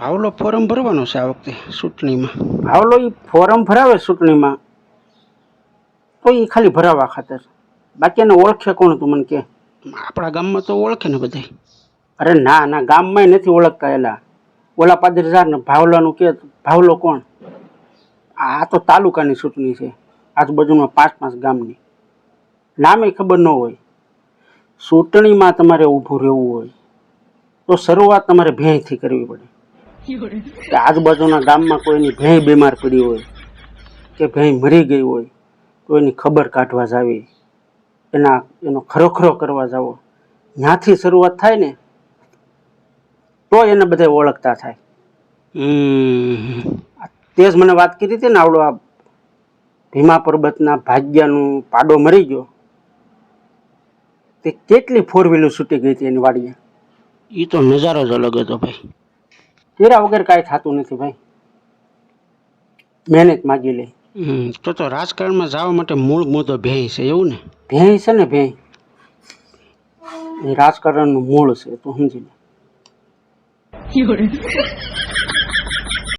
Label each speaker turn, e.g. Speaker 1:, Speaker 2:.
Speaker 1: ભાવલો forum ભરવાનો છે આ વખતે ચૂંટણીમાં.
Speaker 2: ભાવલો એ ફોરમ ભરાવે ચૂંટણીમાં? તો એ ખાલી ભરાવા ખાતર. બાકી એને ઓળખે કોણ તું મને કે?
Speaker 1: આપણા ગામમાં તો ઓળખે ને બધાય.
Speaker 2: અરે ના ના ગામમાં નથી ઓળખતા એલા. ઓલા પાદરજાર ને ભાવલાનું કે ભાવલો કોણ? આ તો તાલુકાની ચૂંટણી છે. આજુબાજુમાં પાંચ પાંચ ગામની. નામે ખબર ન હોય. ચૂંટણીમાં તમારે ઊભું રહેવું હોય. તો શરૂઆત તમારે ભેંયથી કરવી પડે. કે આજુબાજુના ગામમાં કોઈની ભેંય બીમાર પડી હોય કે ભેંય મરી ગઈ હોય તો એની ખબર કાઢવા જાવી. એના એનો ખરોખરો કરવા જાવો. ત્યાંથી શરૂઆત થાય ને તો એને બધે ઓળખતા થાય. તે જ મને વાત કરી હતી ને આવડો આ ભીમા પર્વતના ભાગ્યનું પાડો મરી ગયો. તે કેટલી ફોર વ્હીલર છૂટી ગઈ હતી એની વાડીએ?
Speaker 1: એ તો નજારો જ અલગ હતો ભાઈ.
Speaker 2: તેરા વગર કાંઈ થતું નથી ભાઈ. મહેનત માગી લે.
Speaker 1: તો તો રાજકારણમાં જવા માટે મૂળ મુદ્દો ભેંય છે એવું ને?
Speaker 2: ભેંય છે ને ભેંય એ રાજકારણનું મૂળ છે તું સમજી લે.